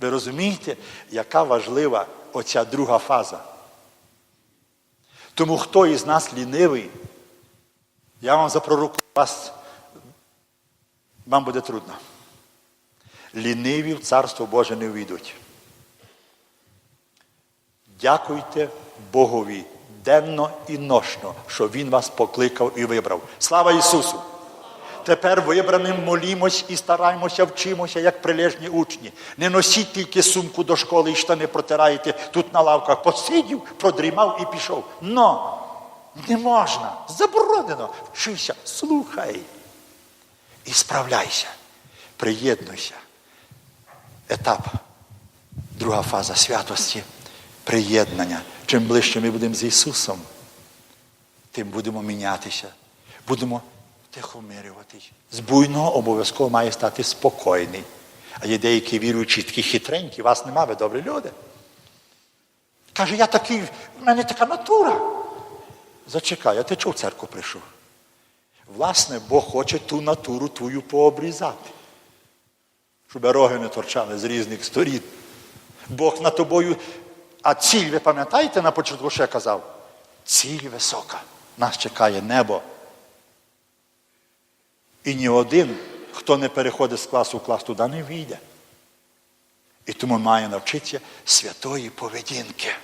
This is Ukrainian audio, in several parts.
Ви розумієте, яка важлива оця друга фаза? Тому хто із нас лінивий, я вам запророкую, вас, вам буде трудно. Ліниві в Царство Боже не увійдуть. Дякуйте Богові денно і ношно, що Він вас покликав і вибрав. Слава Ісусу! Тепер вибраним молімось і стараємося, вчимося, як прилежні учні. Не носіть тільки сумку до школи і штани протираєте тут на лавках. Посидів, продрімав і пішов. Но не можна, заборонено. Вчися, слухай. І справляйся, приєднуйся. Етап, друга фаза святості приєднання. Чим ближче ми будемо з Ісусом, тим будемо мінятися, будемо тихомирюватись. З буйного обов'язково має стати спокійний. А є деякі віруючі, такі хитренькі, вас нема, ви добрі люди. Каже, я такий, в мене така натура. Зачекай, а ти чого в церкву прийшов? Власне, Бог хоче ту натуру твою пообрізати, щоб роги не торчали з різних сторін. Бог над тобою, а ціль, ви пам'ятаєте на початку, що я казав? Ціль висока. Нас чекає небо. І ні один, хто не переходить з класу в клас, туди не війде. І тому має навчитися святої поведінки,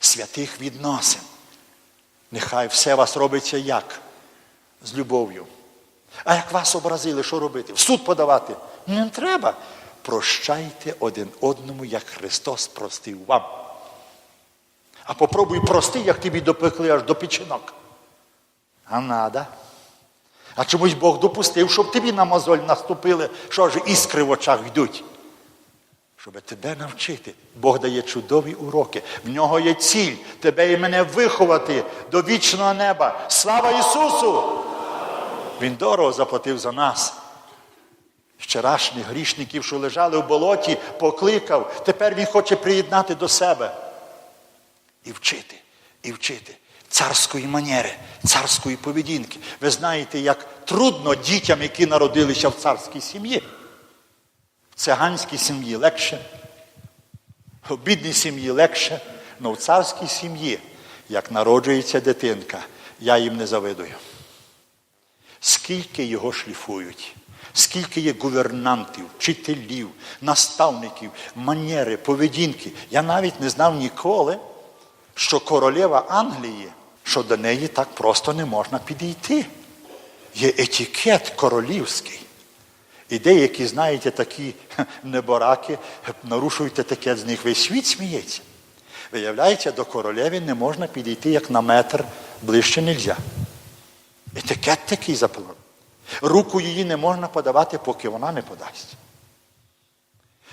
святих відносин. Нехай все вас робиться як? З любов'ю. А як вас образили, що робити? В суд подавати? Не треба. Прощайте один одному, як Христос простив вам. А попробуй прости, як тобі допекли аж до печінок. А надо. А чомусь Бог допустив, щоб тобі на мозоль наступили, що аж іскри в очах йдуть. Щоб тебе навчити. Бог дає чудові уроки. В нього є ціль тебе і мене виховати до вічного неба. Слава Ісусу! Він дорого заплатив за нас. Вчорашніх грішників, що лежали в болоті, покликав. Тепер Він хоче приєднати до себе. І вчити, і вчити царської манери, царської поведінки. Ви знаєте, як трудно дітям, які народилися в царській сім'ї. В циганській сім'ї легше, в бідній сім'ї легше, але в царській сім'ї, як народжується дитинка, я їм не завидую. Скільки його шліфують, скільки є гувернантів, вчителів, наставників, манери, поведінки. Я навіть не знав ніколи, що королева Англії, що до неї так просто не можна підійти. Є етикет королівський. І деякі, знаєте, такі небораки, нарушують етикет з них, весь світ сміється. Виявляється, до королеви не можна підійти як на метр ближче не можна. Етикет такий запалив. Руку її не можна подавати, поки вона не подасть.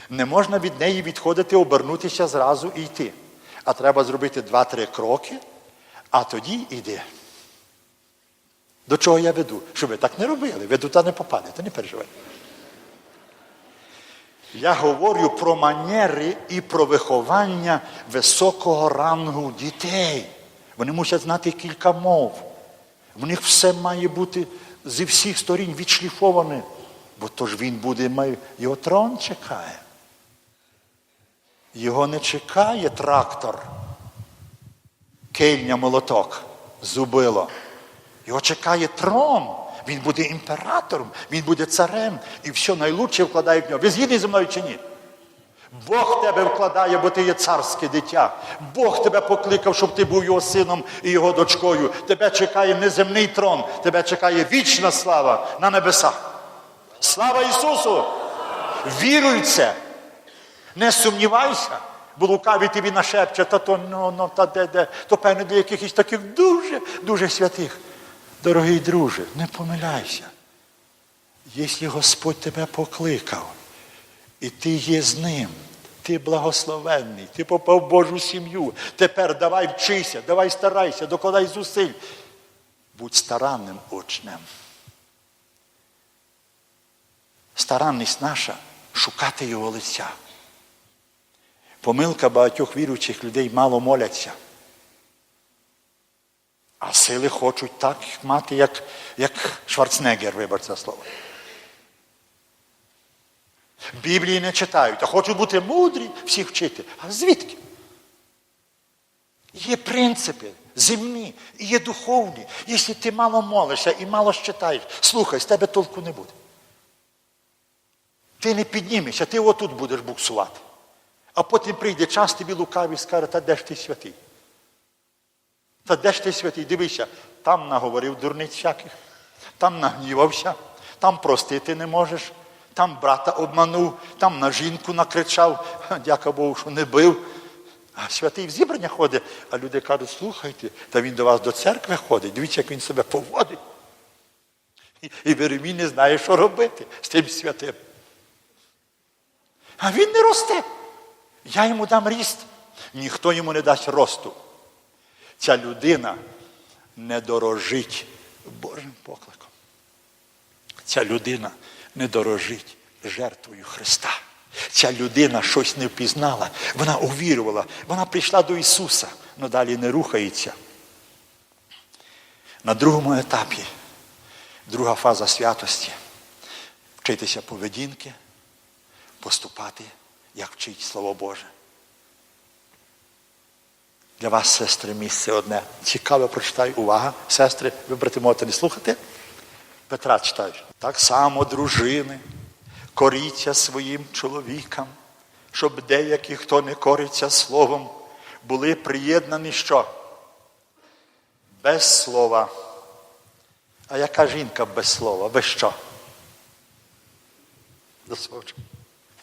Не можна від неї відходити, обернутися зразу і йти. А треба зробити два-три кроки, а тоді йди. До чого я веду? Щоб ви так не робили, ви туди не попадете, не переживайте. Я говорю про манери і про виховання високого рангу дітей. Вони мусять знати кілька мов. В них все має бути зі всіх сторін відшліфоване, бо то ж він буде, його трон чекає. Його не чекає трактор, кельня молоток, зубило. Його чекає трон. Він буде імператором, він буде царем і все найлучше вкладає в нього. Ви згідні зі мною чи ні? Бог тебе вкладає, бо ти є царське дитя. Бог тебе покликав, щоб ти був його сином і його дочкою. Тебе чекає неземний трон, тебе чекає вічна слава на небесах. Слава Ісусу! Віруй в це! Не сумнівайся, бо лукаві тобі нашепче, та то ну, ну, та де, де, то певне для якихось таких дуже, дуже святих. Дорогий друже, не помиляйся. Якщо Господь тебе покликав, і ти є з ним, ти благословенний, ти попав в Божу сім'ю. Тепер давай вчися, давай старайся, докладай зусиль. Будь старанним учнем. Старанність наша шукати його лиця. Помилка багатьох віруючих людей мало моляться. А сили хочуть так мати, як як Шварценеггер, вибор це слово. Біблії не читають, а хочуть бути мудрі, всіх вчити. А звідки? Є принципи земні, є духовні. Якщо ти мало молишся і мало читаєш, слухай, з тебе толку не буде. Ти не піднімешся, ти отут будеш буксувати. А потім прийде час, тобі лукавий скаже, та де ж ти святий? Та де ж ти святий? Дивися, там наговорив дурниць всяких, там нагнівався, там простити не можеш, там брата обманув, там на жінку накричав, дяка Богу, що не бив. А святий в зібрання ходить, а люди кажуть, слухайте, та він до вас до церкви ходить, дивіться, як він себе поводить. І, і Веремій не знає, що робити з тим святим. А він не росте. Я йому дам ріст. Ніхто йому не дасть росту. Ця людина не дорожить Божим покликом. Ця людина не дорожить жертвою Христа. Ця людина щось не впізнала, вона увірувала, вона прийшла до Ісуса, але далі не рухається. На другому етапі, друга фаза святості вчитися поведінки, поступати, як вчить Слово Боже. Для вас, сестри, місце одне. Цікаве прочитаю. Увага, сестри, ви брати можете не слухати? Петра читаю. Так само дружини, коріться своїм чоловікам, щоб деякі, хто не кориться словом, були приєднані що? Без слова. А яка жінка без слова? Без що? Досвочу.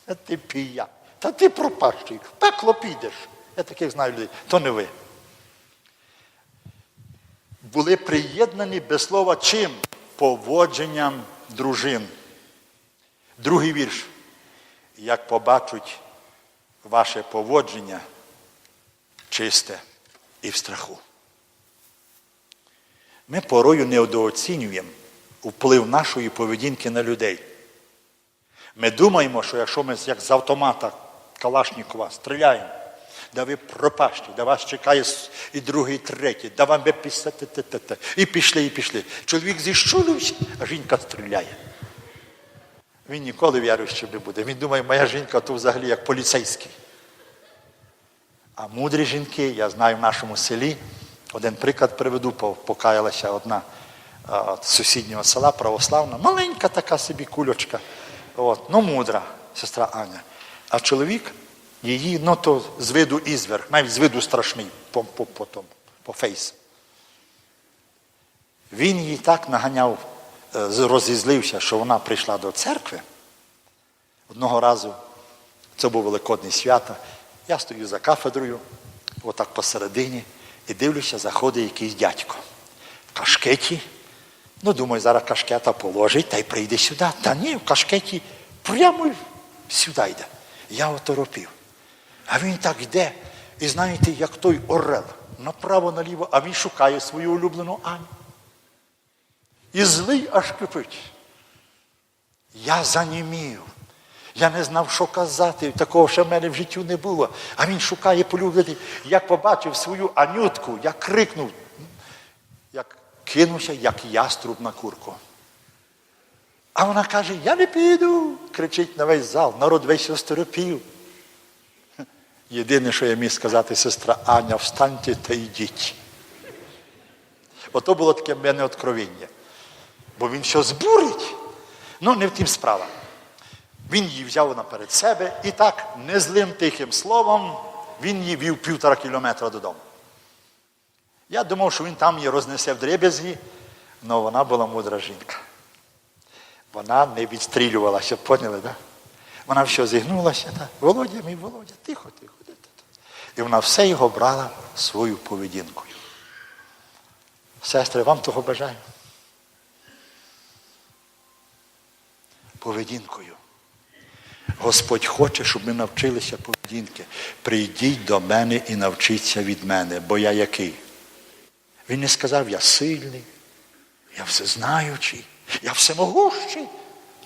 Та ти пія. Та ти пропащий. В пекло підеш. Я таких знаю людей. То не ви. Були приєднані без слова чим? Поводженням дружин. Другий вірш. Як побачать ваше поводження чисте і в страху. Ми порою недооцінюємо вплив нашої поведінки на людей. Ми думаємо, що якщо ми як з автомата Калашнікова стріляємо, да ви пропащі, да вас чекає і другий, і третій, да вам би писати, і пішли, і пішли. Чоловік зіщулився, а жінка стріляє. Він ніколи віруючим не буде. Він думає, моя жінка то взагалі як поліцейський. А мудрі жінки, я знаю в нашому селі, один приклад приведу, покаялася одна з сусіднього села православна, маленька така собі кульочка. От, ну, мудра, сестра Аня. А чоловік її, ну то з виду ізверг, навіть з виду страшний по, по, по, по, по фейс. Він її так наганяв, е, розізлився, що вона прийшла до церкви. Одного разу, це був Великодний свято, я стою за кафедрою, отак посередині, і дивлюся, заходить якийсь дядько. В кашкеті. Ну, думаю, зараз кашкета положить та й прийде сюди. Та ні, в кашкеті прямо сюди йде. Я оторопів. А він так йде. І знаєте, як той орел, направо-наліво, а він шукає свою улюблену Аню. І злий аж кипить. Я занімів. Я не знав, що казати. Такого ще в мене в життю не було. А він шукає полюблений. Як побачив свою анютку, я крикнув, як кинувся, як яструб на курку. А вона каже, я не піду, кричить на весь зал, народ весь осторопів. Єдине, що я міг сказати, сестра Аня, встаньте та йдіть. Ото було таке в мене откровіння. Бо він що збурить. Ну, не в тім справа. Він її взяв наперед себе і так незлим тихим словом він її вів півтора кілометра додому. Я думав, що він там її рознесе в дреб'язгі, але вона була мудра жінка. Вона не відстрілювалася, поняли? Да? Вона все зігнулася, так? Володя, мій Володя, тихо. тихо. І вона все його брала свою поведінкою. Сестри, вам того бажаю. Поведінкою. Господь хоче, щоб ми навчилися поведінки. Прийдіть до мене і навчіться від мене, бо я який? Він не сказав, я сильний, я всезнаючий, я всемогущий.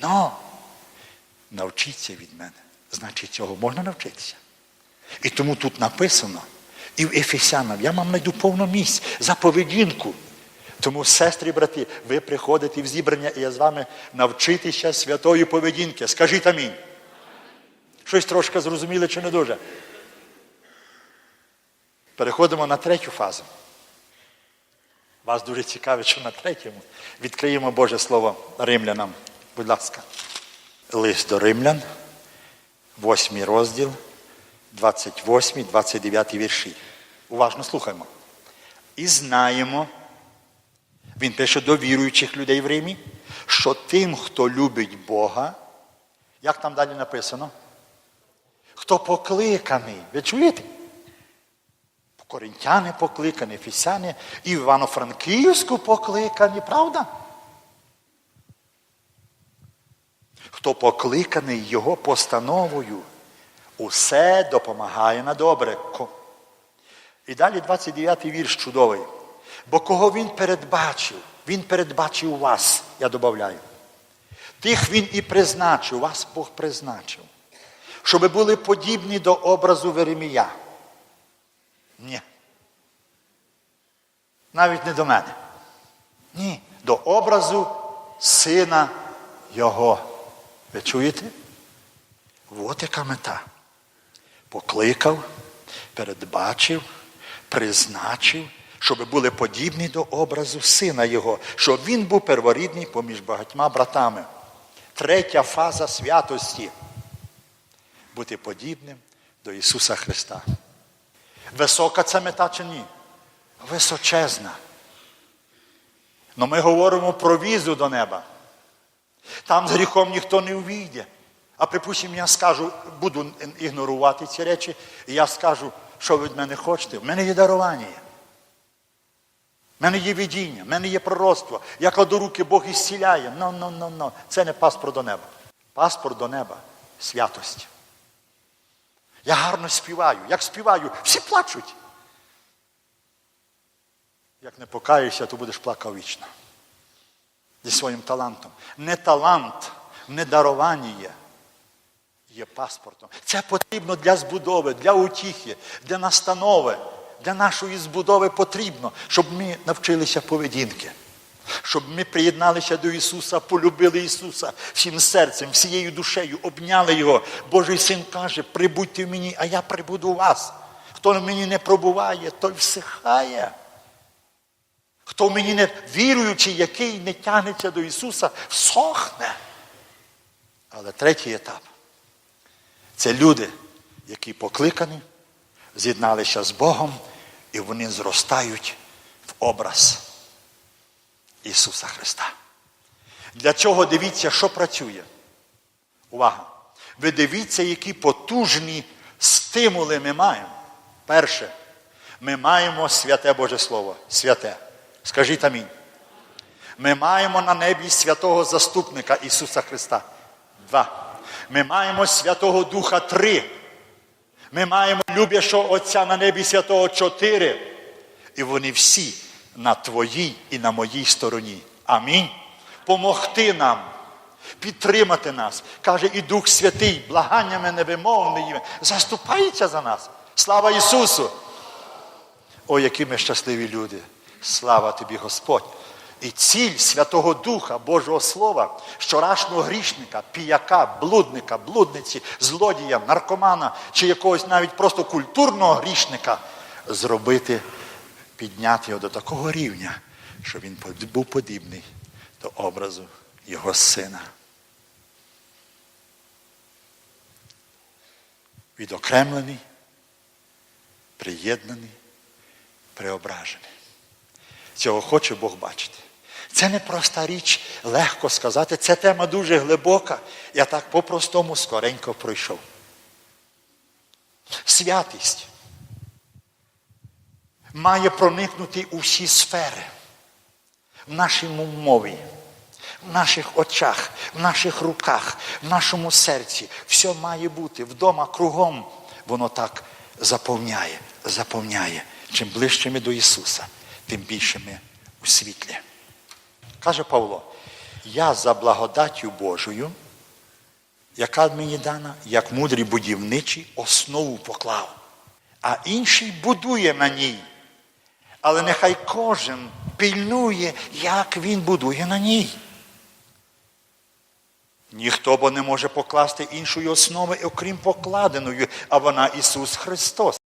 Но навчіться від мене. Значить, цього можна навчитися. І тому тут написано, і в Ефесянам, я вам знайду повно місць за поведінку. Тому, сестри і брати, ви приходите в зібрання, і я з вами навчитися святої поведінки. Скажіть амінь. Щось трошки зрозуміли чи не дуже? Переходимо на третю фазу. Вас дуже цікавить, що на третьому. Відкриємо Боже Слово римлянам. Будь ласка. Лист до римлян, 8 розділ, 28, 29 вірші. Уважно слухаємо. І знаємо, він пише до віруючих людей в Римі, що тим, хто любить Бога, як там далі написано? Хто покликаний. Ви чуєте? Коринтяни покликані, Ефесяни, і Івано-Франківську покликані, правда? Хто покликаний його постановою, усе допомагає на добре. І далі 29 вірш чудовий. Бо кого він передбачив? Він передбачив вас, я додаю. Тих він і призначив, вас Бог призначив, щоб були подібні до образу Веремія. Ні. Навіть не до мене. Ні. До образу сина Його. Ви чуєте? От яка мета. Покликав, передбачив, призначив, щоб були подібні до образу сина Його, щоб він був перворідний поміж багатьма братами. Третя фаза святості бути подібним до Ісуса Христа. Висока це мета чи ні? Височезна. Но ми говоримо про візу до неба. Там з гріхом ніхто не увійде. А припустимо, я скажу, буду ігнорувати ці речі, і я скажу, що ви від мене хочете. В мене є дарування. В мене є видіння, в мене є пророцтво. Я кладу руки, Бог ісціляє. Ну, ну, ну, ну. Це не паспорт до неба. Паспорт до неба святость. Я гарно співаю. Як співаю, всі плачуть. Як не покаєшся, то будеш плакав вічно. Зі своїм талантом. Не талант, не дарування є. Паспортом. Це потрібно для збудови, для утіхи, для настанови, для нашої збудови потрібно, щоб ми навчилися поведінки. Щоб ми приєдналися до Ісуса, полюбили Ісуса всім серцем, всією душею, обняли Його. Божий син каже, прибудьте в мені, а я прибуду у вас. Хто в мені не пробуває, той всихає. Хто в мені не віруючий, який не тягнеться до Ісуса, сохне. Але третій етап це люди, які покликані, з'єдналися з Богом, і вони зростають в образ Ісуса Христа. Для чого дивіться, що працює? Увага! Ви дивіться, які потужні стимули ми маємо. Перше, ми маємо святе Боже Слово. Святе. Скажіть амінь. Ми маємо на небі святого заступника Ісуса Христа. Два. Ми маємо Святого Духа три. Ми маємо любящого Отця на небі святого чотири. І вони всі на твоїй і на моїй стороні. Амінь. Помогти нам, підтримати нас. Каже і Дух Святий, благаннями невимовними, заступається за нас. Слава Ісусу! О, які ми щасливі люди! Слава тобі, Господь! І ціль Святого Духа, Божого Слова, щорашнього грішника, піяка, блудника, блудниці, злодія, наркомана чи якогось навіть просто культурного грішника зробити, підняти його до такого рівня, щоб він був подібний до образу його сина. Відокремлений, приєднаний, преображений. Цього хоче Бог бачити. Це не проста річ, легко сказати. Це тема дуже глибока. Я так по-простому скоренько пройшов. Святість має проникнути у всі сфери в нашому мові, в наших очах, в наших руках, в нашому серці. Все має бути вдома кругом. Воно так заповняє, заповняє. Чим ближче ми до Ісуса, тим більше ми у світлі. Каже Павло, я за благодаттю Божою, яка мені дана, як мудрий будівничий, основу поклав, а інший будує на ній. Але нехай кожен пильнує, як він будує на ній. Ніхто бо не може покласти іншої основи, окрім покладеної, а вона Ісус Христос.